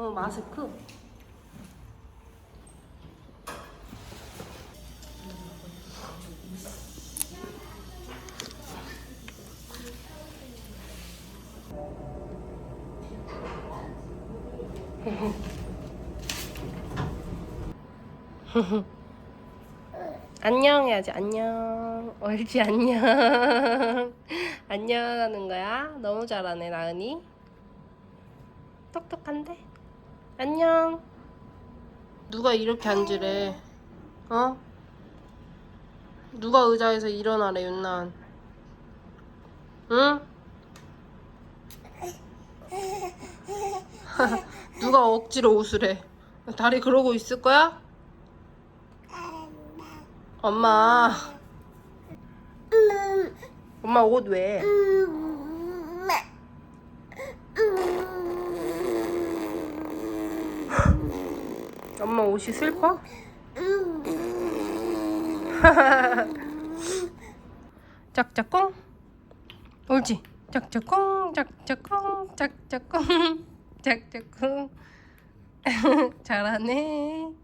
어, 마스크. 안녕 해야지. 안녕. 옳지 안녕. 안녕 하는 거야? 너무 잘하네 나은이. 똑똑한데 안녕 누가 이렇게 앉으래 어? 누가 의자에서 일어나래 윤난 응? 누가 억지로 웃으래 다리 그러고 있을 거야? 엄마 엄마 옷 왜? 엄마 옷이 슬퍼? 짝짝꿍? 옳지. 짝짝꿍 짝짝꿍 짝짝꿍 짝짝꿍. 잘하네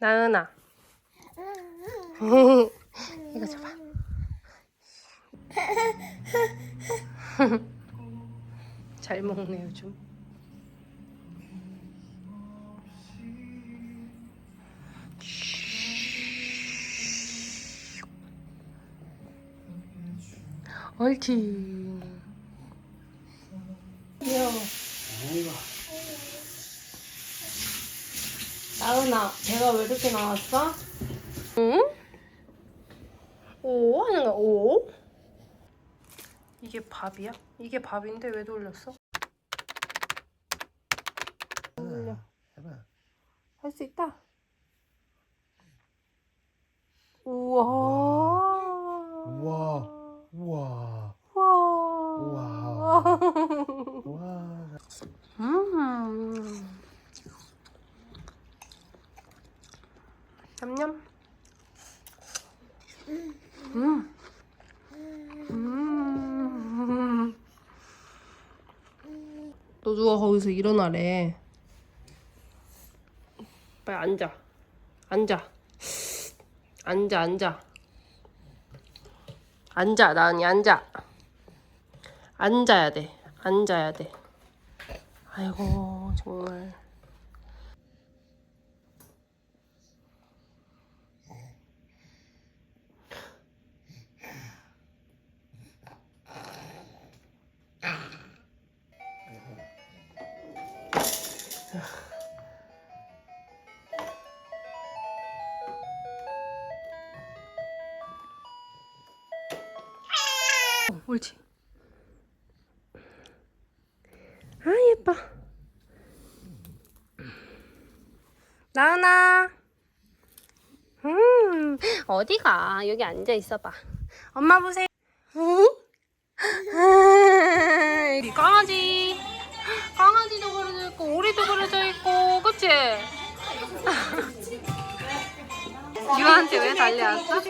나은아. 이거 줘봐. 잘 먹네 요즘. 옳지 귀여워 나은아 이렇게 나왔어? 응? 오 하는 거야 오? 이게 밥이야? 이게 밥인데 왜 돌렸어? 돌려 해봐. 할 수 있다 우와 우와. 우와. 우와 우와. 음. 냠냠. 음. 음. 너 누가 거기서 일어나래. 빨리 앉아. 앉아. 앉아, 앉아. 앉아, 나은이 앉아. 앉아야 돼. 앉아야 돼. 아이고 정말 나은아 음 어디가 여기 앉아 있어봐 엄마 보세요 응? 이 강아지 강아지도 그려져 있고 오리도 그려져 있고 그치? 유아한테 왜 달려왔어?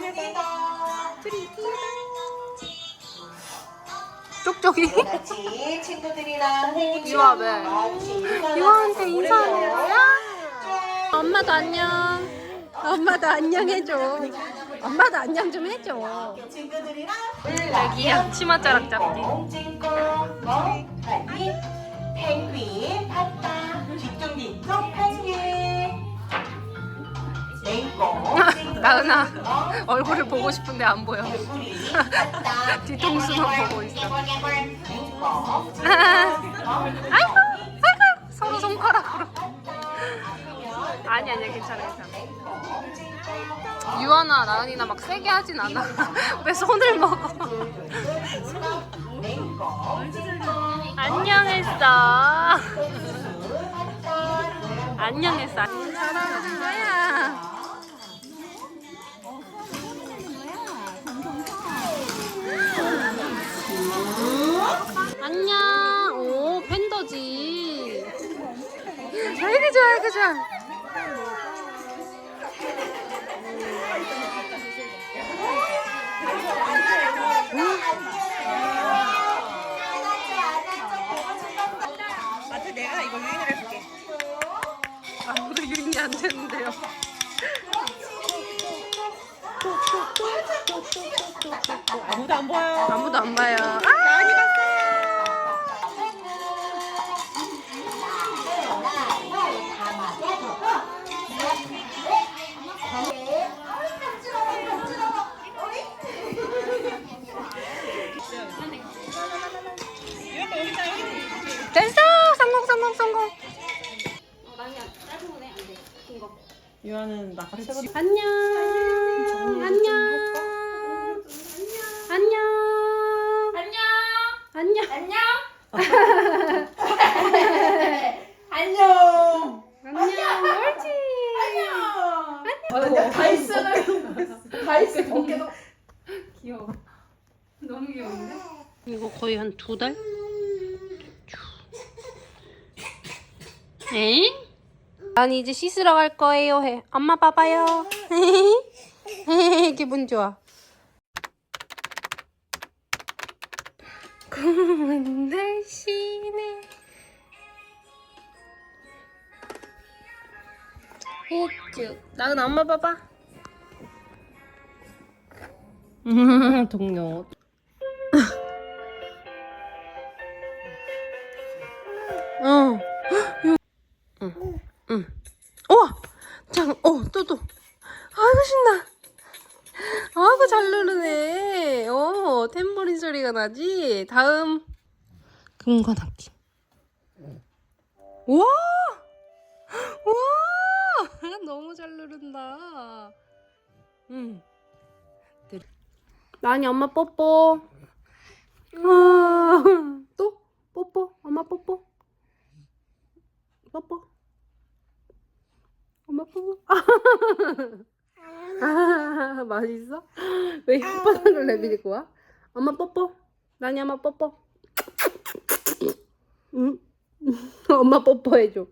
쪽쪽이 친구들이랑 유아 왜? 유아한테 인사하는 거야? 엄마도 안녕. 엄마도 안녕 해줘. 엄마도 안녕 좀 해줘. 친구들이랑 여기야 잡기. 펭귄 팠다 뒤뚱뒤뚱 펭귄 맹꽁 나은아 얼굴을 보고 싶은데 안 보여. 뒤통수만 보고 있어. 아이고 아니 아니야 괜찮아 괜찮아. 유아나 나은이나 막 세게 하진 않아. 왜 손을 먹어? 안녕했어. 안녕했어. 거야. 안녕. 오 팬더지. 아이고 좋아 좋아 마트 내가 이거 유인을 해줄게. 아무도 유인이 안 되는데요 아무도 안 보여. 아무도 안 봐요 아! 유연은 나 같이 안녕. 안녕. 안녕. 안녕. 안녕. 안녕. 안녕. 옳지. 안녕. 다이슨을 다이슨 어깨도. 귀여워. 너무 귀여운데? 이거 거의 한 두 달? 엥? 난 이제 씻으러 갈 거예요. 해. 엄마 봐봐요. 기분 좋아. 고운 날씨네 해쭉 나은 엄마 봐봐. 음, 동료 응. 응. 우와! 장, 어, 또, 또. 아이고, 신나. 아이고, 잘 누르네. 어, 탬버린 소리가 나지? 다음. 금과 낚기. 우와! 우와! 너무 잘 누른다. 응. 나니 엄마 뽀뽀. 아, 또? 뽀뽀. 엄마 뽀뽀. 뽀뽀. 엄마 뽀뽀. 아, 맛있어? 왜 혓바닥을 내밀고 와? 엄마 뽀뽀. 나니 엄마 뽀뽀. 응? 엄마 뽀뽀 해줘.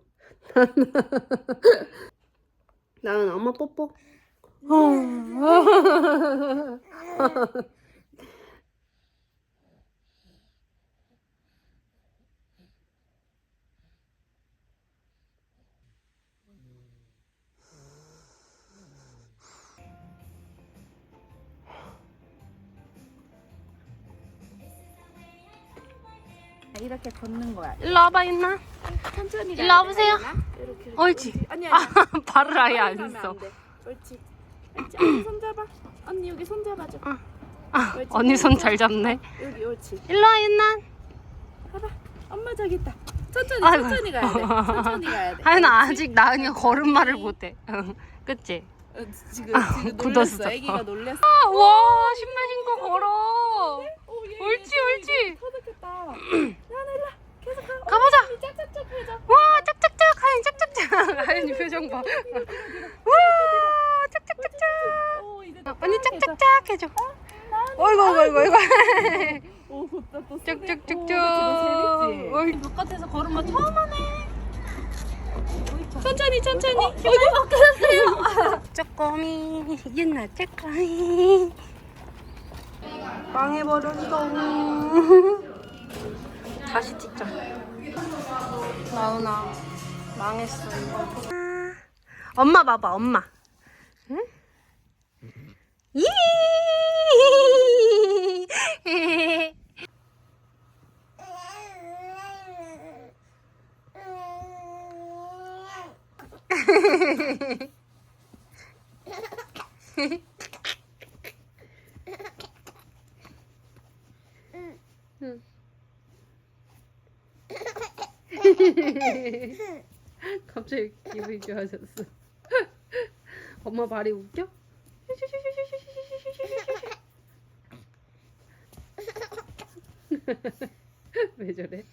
나는 엄마 뽀뽀. 이렇게 걷는 거야. 일로 와봐, 있나? 천천히 일로 와보세요. 이렇게. 이렇게. 옳지. 아니 아, 아니. 발을 아예 안 써. 돼. 옳지. 옳지. 언니 손 잡아. 언니 여기 손 잡아줘. 아, 옳지. 언니 손 잘 잡네. 여기 옳지. 일로 와, 윤난. 봐봐. 엄마 저기 있다. 천천히 아이고. 천천히 가야 돼. 천천히 가야 돼. 옳지. 아직 나은이가 걸음마를 못해. 응, 그치? 어, 지금 지금 굳었어. 놀랬어. 애기가 놀랬어. 아, 와, 신발 신고 걸어. 옳지, 얘, 옳지. 얘 터득했다. 야, 나 일로 와. 계속 가. 가보자. 언니 짝짝짝 해줘. 와, 짝짝짝. 하윤 짝짝짝. 하윤이 표정 봐. 와, 짝짝짝짝. 오, 이제 언니 짝짝짝 해줘. 어이구, 어이구, 어이구, 어이구. 오. 또 짝짝짝짝. 재밌지? 어이, 바깥에서 걸음마 처음 하네. 천천히 천천히. 여기 바뀌었어요. 쪼꼬미, 윤나 쪼꼬미. 망해버렸어. 다시 찍자. 나은아, 망했어, 이거. 엄마 봐봐, 엄마. 응? 이 갑자기 기분이 좋아졌어. 엄마 말이 웃겨? 왜 저래?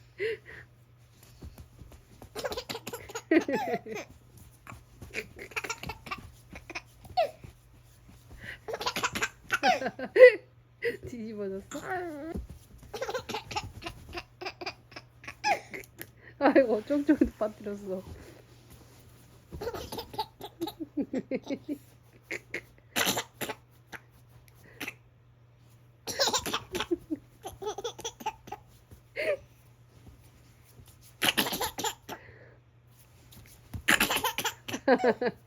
뒤집어졌어? 아이고 쫑쫑이도 빠뜨렸어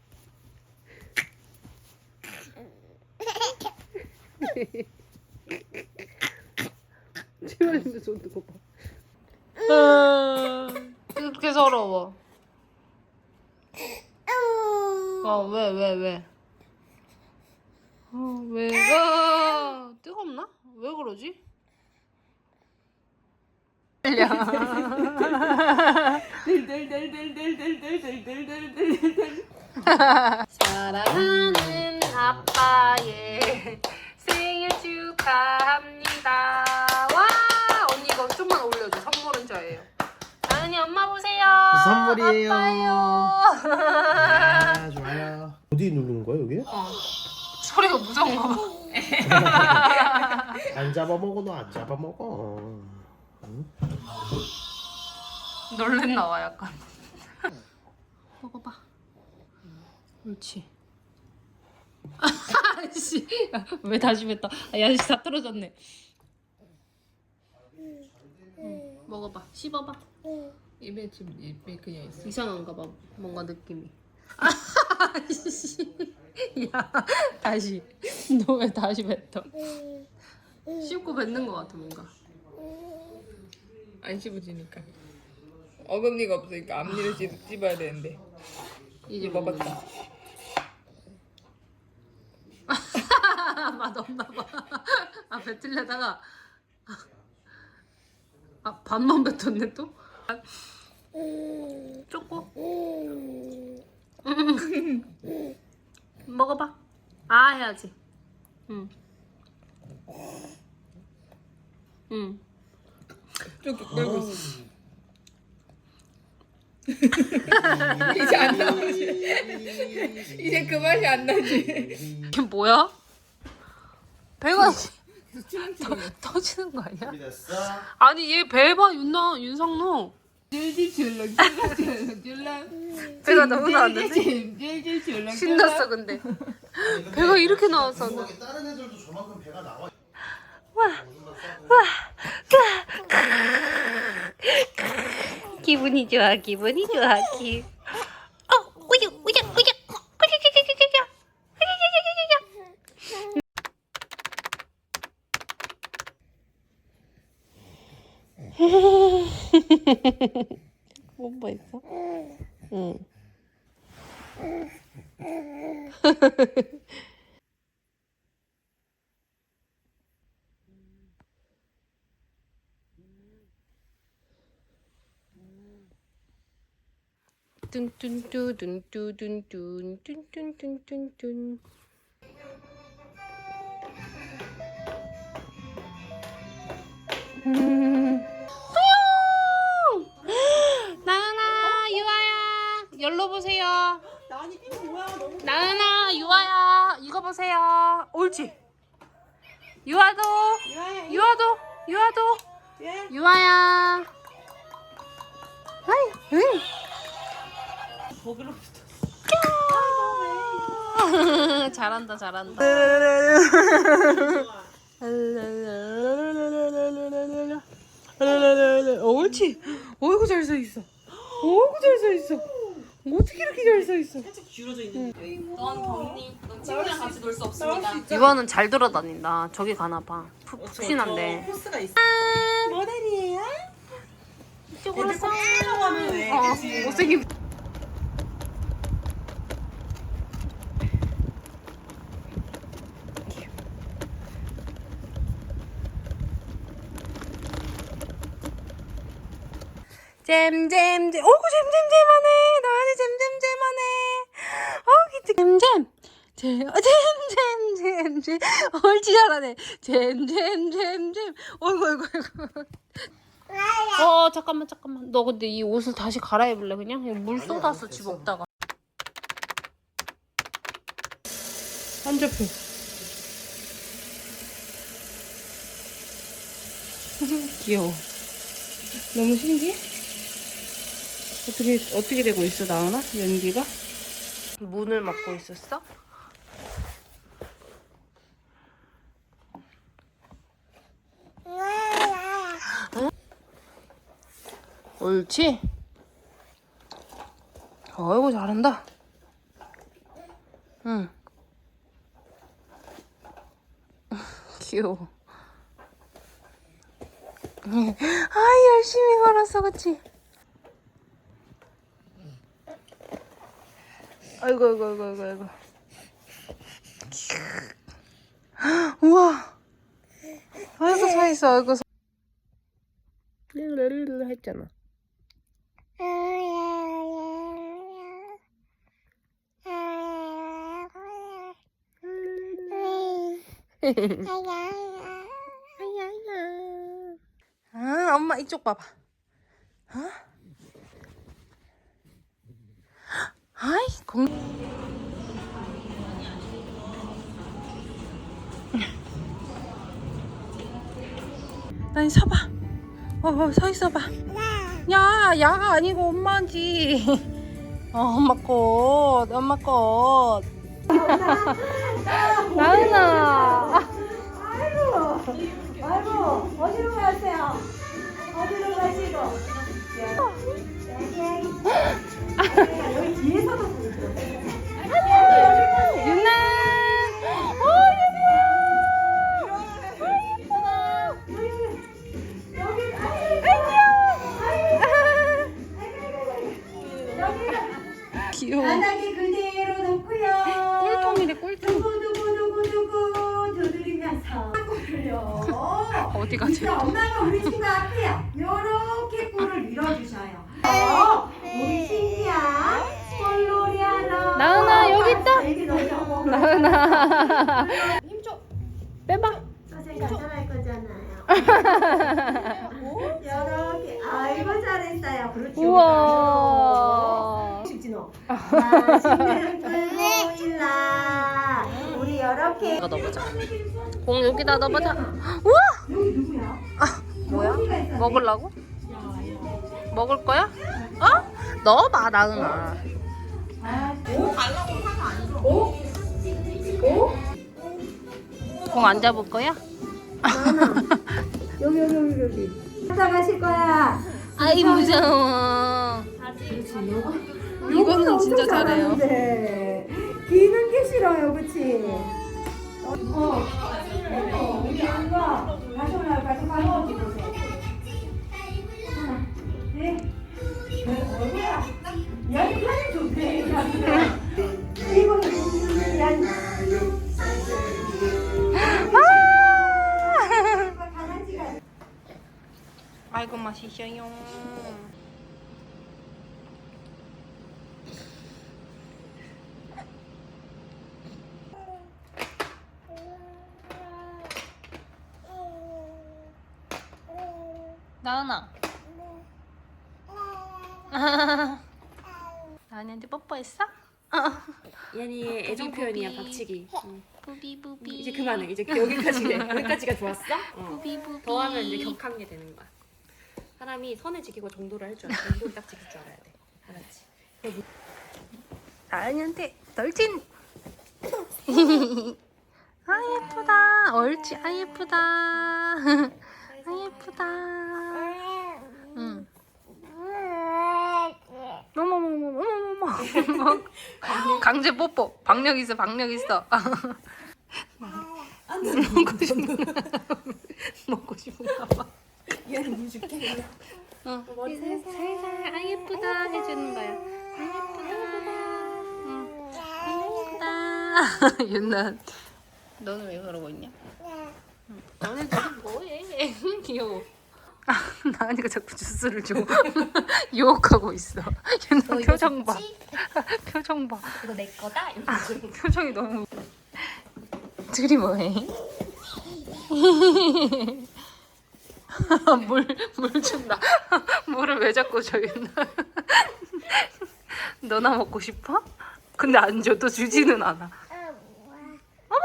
지원이도 손 뜨고 봐. 아, 그렇게 서러워. 어, 왜, 왜, 왜? 어, 왜? 아, 뜨겁나? 왜 그러지? 들들들들들들들들들들들. 사랑하는 아빠의 생일 축하합니다. 와, 언니 이거 좀만 올려줘. 선물은 저예요. 나은이 엄마 보세요. 선물이에요. 아빠예요. 아, 좋아요. 어디 누르는 거야, 여기? 소리가 무서운가 봐. 안 잡아먹어, 너안 잡아먹어. 놀랬나 봐 약간. 먹어봐. 옳지. 아씨 왜 다시 뱉다. 아, 야씨 다 떨어졌네. 응, 먹어봐. 씹어봐. 입에 지금 입에 그냥 있어. 이상한가 봐. 뭔가 느낌이. 아씨. 야 다시. 너 왜 다시 뱉어? 씹고 뱉는 것 같아 뭔가. 안 씹어지니까. 어금니가 없으니까 앞니를 찝, 찝어야 되는데. 이제 먹었다. 맛없나 봐. 아 뱉으려다가 아 반만 뱉었네 또. 쪼꼬. 먹어봐. 아 해야지. 응. 응. 쭉 끌고 있어. 이제 안 나오지. 이제 그 맛이 안 나지. 이게 뭐야? 배가 터, 터지는 거 아니야? 준비됐어? 아니 얘 배봐 윤나. 질질 줄렁. 배가 너무 나왔는데? 질질 신났어 근데. 배가 이렇게 나왔어. 다른 애들도 저만큼 배가 나와. 와, 기분이 좋아, 기분이 좋아, 기. 어, 우유, 우유, 우유. 뽀뽀 뭐 했어? 응. 뚠뚠뚜둔뚜둔뚠뚠뚠뚠뚠뚠 나은아 유아야. 열로 보세요. 나니 이거 뭐야? 너무 나은아 유아야. 이거 보세요. 옳지. 유아도. 야야 유아도. 유아도. 예. 유아야. 아이 응 거기로 붙어. 잘한다 잘한다 어, 옳지 어이구 잘 서 있어 어이구 잘 서 있어 어떻게 이렇게 잘 서 있어 살짝 기울어져 있는. 넌 경리, 넌 친구랑 같이 놀 수 없습니다. 유아는 잘 돌아다닌다 저기 가나 봐 푹- 푹신한데 코스가 있어. 모델이에요? 이쪽으로 왜? 어? 못생긴 잼잼잼. 어구 잼잼잼하네. 나은이 잼잼잼하네. 어 기특. 잼잼. 잼, 어, 잼잼잼잼. 옳지 잘하네. 잼잼잼잼. 어이구 어이구 어이구. 어 잠깐만 잠깐만. 너 근데 이 옷을 다시 갈아입을래 그냥? 물 쏟았어 집 없다가. 안 잡혀. 귀여워. 너무 신기해? 어떻게 어떻게 되고 있어 나은아 연기가? 문을 막고 있었어? 응? 옳지? 어이구 잘한다. 응. 귀여워. 아이 열심히 걸었어, 그치? 아이고 아이고 아이고 아이고 아이고. 우와. 아이고 서 있어. 아이고 서. 르르르르 했잖아. 아, 엄마 이쪽 봐봐. 어? 아이, 공. 아니 서봐. 어, 어, 서 있어봐. 야, 야가 아니고 엄마지. 어, 엄마 꽃, 엄마 꽃. 나은아. 아이고 어디로 가세요? 어디로 가시고? 여기 뒤에서도 귀여워. 바닥에 그대로 놓고요. 꿀통이래, 꿀통. 누구 두드리면서 꿀을요. 어디 가지? 이제 엄마가 우리 친구 앞에요. 요렇게 꿀을 밀어주셔요. 어, 우리 신기한 꿀놀이 하러. 나은아, 여기 있다. 애기 너무 나은아. 빼봐. 선생님 나타날 거잖아요. 요렇게 아이고 잘했어요. 그렇지. 우와. 진진호. 맛있는 꿀보일라. 우리. 여기다 넣어보자. 공 여기다 넣어보자. 우와! 여기 누구야? 뭐야? 먹으려고? 먹을 거야? 어? 넣어봐, 나은아. 공 안 잡을 거야? 여기 여기 여기 여기. 갔다 가실 거야. 아이, 무서워. 이거는 진짜 잘해요. 기는 게 싫어요, 그치? 어, 어, 우리 안가 다시 올라가 다시 보세요. 하나, 네. 어디야? 연탄 좋대. 이거 연. 강아지가 아이고, 맛있어요. 나은아. 나은이한테 뽀뽀했어? 얘니의 애정 표현이야 박치기. 응. 부비 부비. 이제 그만해. 이제 여기까지 여기까지가 좋았어. 어. 부비 부비. 더하면 이제 격한 게 되는 거야. 사람이 선을 지키고 정도를 할 줄 알아. 정도를 딱 지킬 줄 알아야 돼. 알았지? 나은이한테 널진. 아 예쁘다. 옳지. 아 예쁘다. 아 예쁘다. 어머머머머머머머. 강제 뽀뽀. 박력 있어. 박력 있어. 먹고 싶나 먹고 봐. 얘는 물 줄게. 어. 살살 아 예쁘다 해주는 거야. 아 예쁘다. 응. 아 예쁘다. 윤나, 너는 왜 그러고 있냐? 응. 너는 지금 뭐해? 귀여워. 아, 나은이가 자꾸 주스를 줘. 유혹하고 있어. 윤나 표정 봐. 표정 봐. 이거 내 거다. 이러면서. 표정이 너무. 둘이 뭐해? 물, 물 준다. 물을 왜 자꾸 줘, 윤나? 너나 먹고 싶어? 근데 안 줘. 또 주지는 않아. 어머!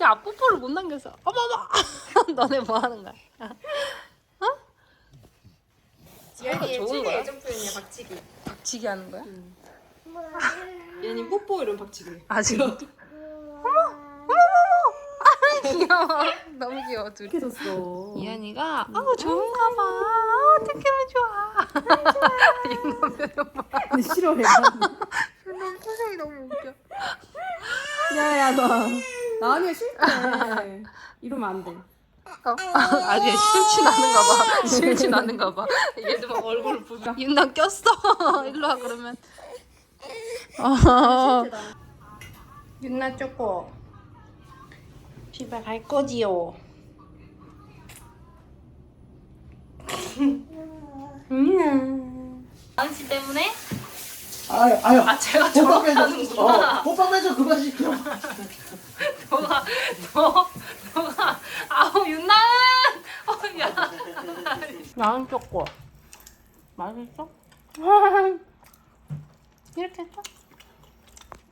야, 뽀뽀를 못 남겼어. 어머머! 너네 뭐 하는 거야? 어? 얘니의 좋은 거야? 애정 표현이야 박치기. 박치기 하는 거야? 얘는 뽀뽀 이런 박치기. 아 진짜? 어머 어머 어머 아 귀여워 너무 귀여워 둘이 해줬어. 이한이가 아우 좋은가 봐 아, 어떻게 하면 좋아 봐 근데 싫어해. 윤남 표정이 너무 웃겨 야야 너 나은이가 싫대. 이러면 안 돼. 어? 아니 실치 나는가 봐 실치 나는가 봐 얘도 막 얼굴 보자 윤남 꼈어 일로 와 그러면 어. 윤남 쪼꼬 집에 갈 거지요 음. 씨 때문에 아유 아유. 아 제가 빼줘. 저러는구나 어, 호빵 빼줘 그만 시켜. 너가 너 너가 아우 윤나은! 어야. 나은 쪼꼬 맛있어? 이렇게 했어?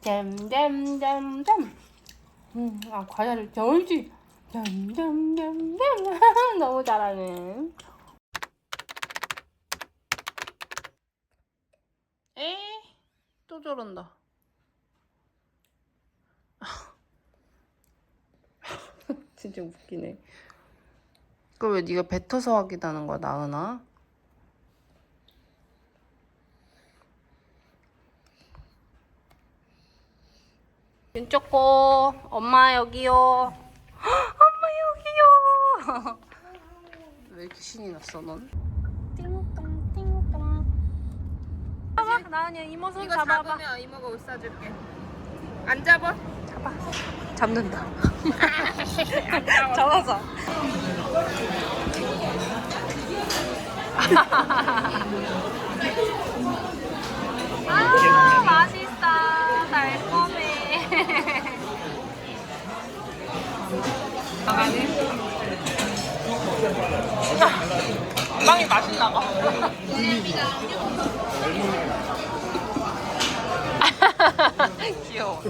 잼잼잼잼. 음 아 과자를 저울지. 잼잼잼잼. 너무 잘하네. 에또 저런다 진짜 웃기네. 그걸 왜 네가 뱉어서 하기다는 거야, 나은아? 윤초코, 엄마 여기요. 엄마 여기요. 왜 이렇게 신이 났어, 넌? 띵동 띵동. 봐봐, 나은이야 이모 손 잡아봐. 잡으면 이모가 옷 사줄게. 안 잡아? 잡는다. 잡아서. 아 맛있다 달콤해. 빵이 맛있나 봐. 귀여워.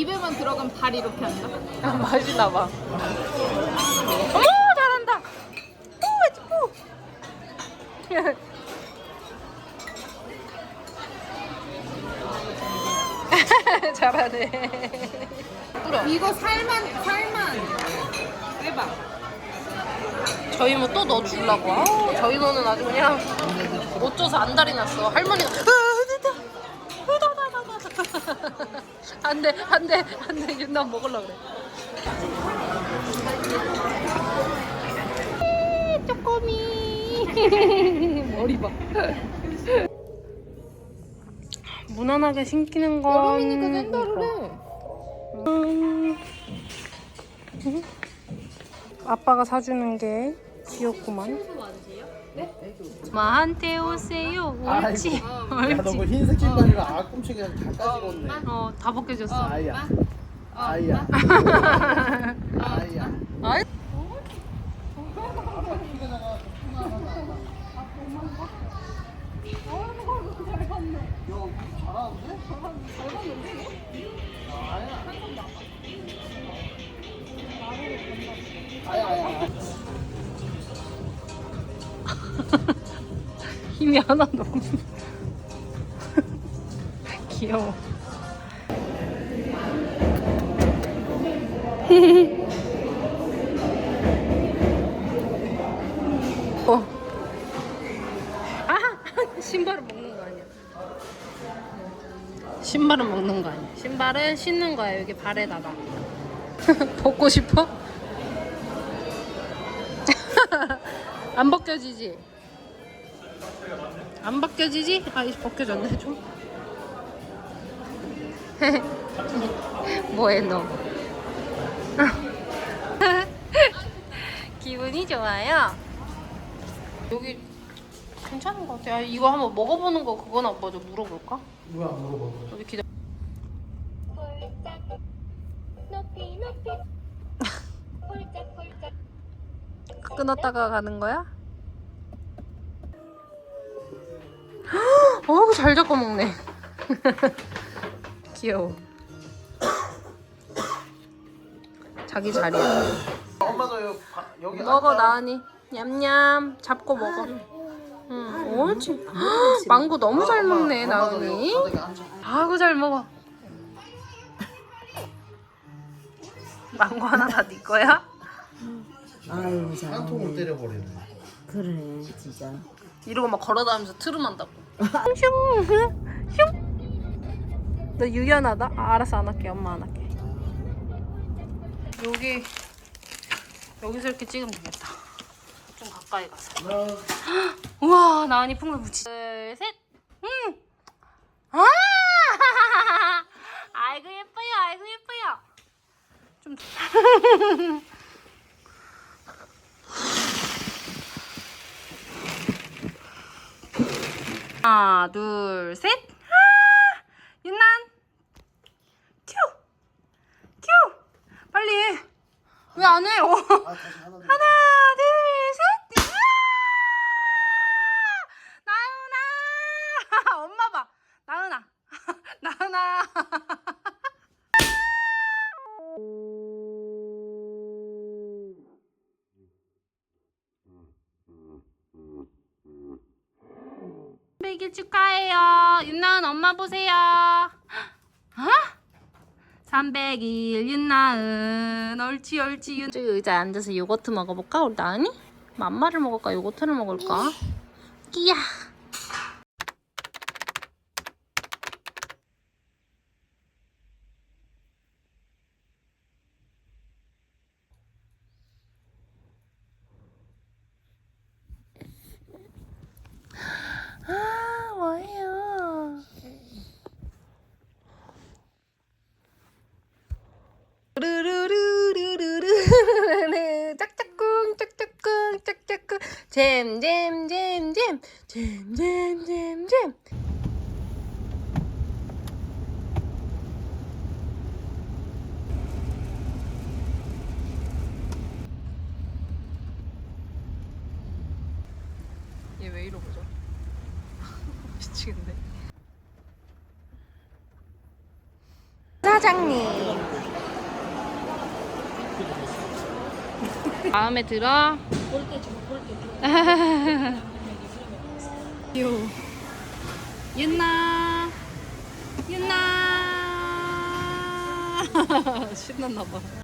얘 입에만 들어가면 발 이렇게 한다. 아, 맛있나 봐. 어머 잘한다. 오 오. 잘하네. 이거 살만 살만 해봐. 저희 뭐 또 넣어주려고. 아우, 저희 너는 아주 그냥 어쩌서 안달이 났어. 할머니가 아, 됐다. 으다다다다. 돼, 안 돼. 윤남 먹으려고 그래. 에, 쪼꼬미. 머리 봐. 무난하게 신기는 건. 여름이니까 샌들을 해. 음. 아빠가 사주는 게 귀엽구만. 마한테 오세요. 옳지. 야너 뭐 흰색 신발이랑 아 꿈치기랑 다 까지겠네. 어, 다 벗겨졌어. 아이야. 아이야. 아이야. 아이. 힘이 하나도 없네. 귀여워. 어. 아! 신발은 먹는 거 아니야. 신발은 먹는 거 아니야. 신발은 신는 거야. 여기 발에다가. 벗고 싶어? 안 벗겨지지? 안 벗겨지지? 아, 이제 벗겨졌네, 좀. 뭐해, 너? 기분이 좋아요. 여기 괜찮은 것 같아. 아, 이거 한번 먹어보는 거 그거나 먼저 물어볼까? 뭐야 물어봐. 여기 기다. 끊었다가 가는 거야? 어우 잘 잡고 먹네. 귀여워. 자기 자리야. 엄마도 여기 바- 여기 먹어 앉아. 나은이. 냠냠 잡고 먹어. 응, 옳지. 망고 너무 잘 먹네, 나은이. 아이고, 잘 먹어. 망고 하나 다 네 거야? 아유 한 잘. 통을 때려버리네. 그래 진짜. 이러고 막 걸어다니면서 트름한다고. 슝, 슝. 너 유연하다? 아, 알았어, 안 할게. 엄마 안 할게. 여기, 여기서 이렇게 찍으면 되겠다. 좀 가까이 가서. 우와, 나은이 풍선 붙이. 둘, 셋. 음. 아! 아이고 예뻐요, 아이고 예뻐요. 좀. 하나, 둘, 셋. 아! 윤난. 큐. 큐. 빨리 해. 왜안 해? 어. 아 다시 하나 더. 하나, 둘, 셋. 으아! 나은아. 엄마 봐. 나은아. 나은아. 백일 축하해요. 엄마 보세요. 어? 300일 윤나은 옳지 옳지 윤. 저기 의자에 앉아서 요거트 먹어볼까 우리 나은이? 맘마를 먹을까 요거트를 먹을까? 끼야. 아 뭐예요? 루루루루루루 짝짝꿍 짝짝꿍 짝짝꿍 잼잼잼잼. 잼잼잼잼. 얘왜 이러고죠? 미치겠네. 사장님. 마음에 들어? 줘. 귀여워. 윤나, 윤나. 신났나봐.